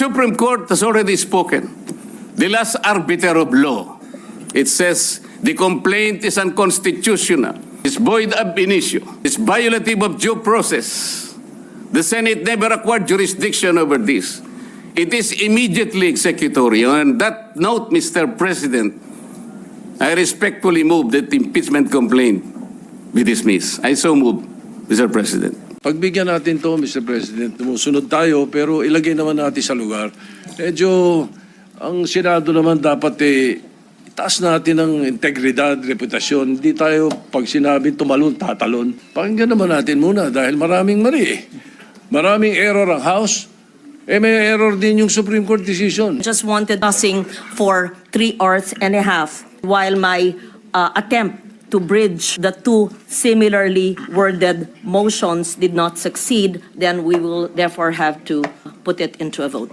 Supreme Court has already spoken. The last arbiter of law. It says the complaint is unconstitutional. It's void ab initio. It's violative of due process. The Senate never acquired jurisdiction over this. It is immediately executory. On that note, Mr. President, I respectfully move that the impeachment complaint be dismissed. I so move, Mr. President. Pagbigyan natin to, Mr. President, sumusunod tayo, pero ilagay naman natin sa lugar. Medyo, ang Senado naman dapat eh, itaas natin ang integridad, reputasyon. Hindi tayo, pag sinabing tumalon, tatalon. Pakinggan naman natin muna dahil maraming mali eh. Maraming error ang House. Eh may error din yung Supreme Court decision. just wanted passing for three hours and a half while my uh, attempt to bridge the two similarly worded motions did not succeed, then we will therefore have to put it into a vote.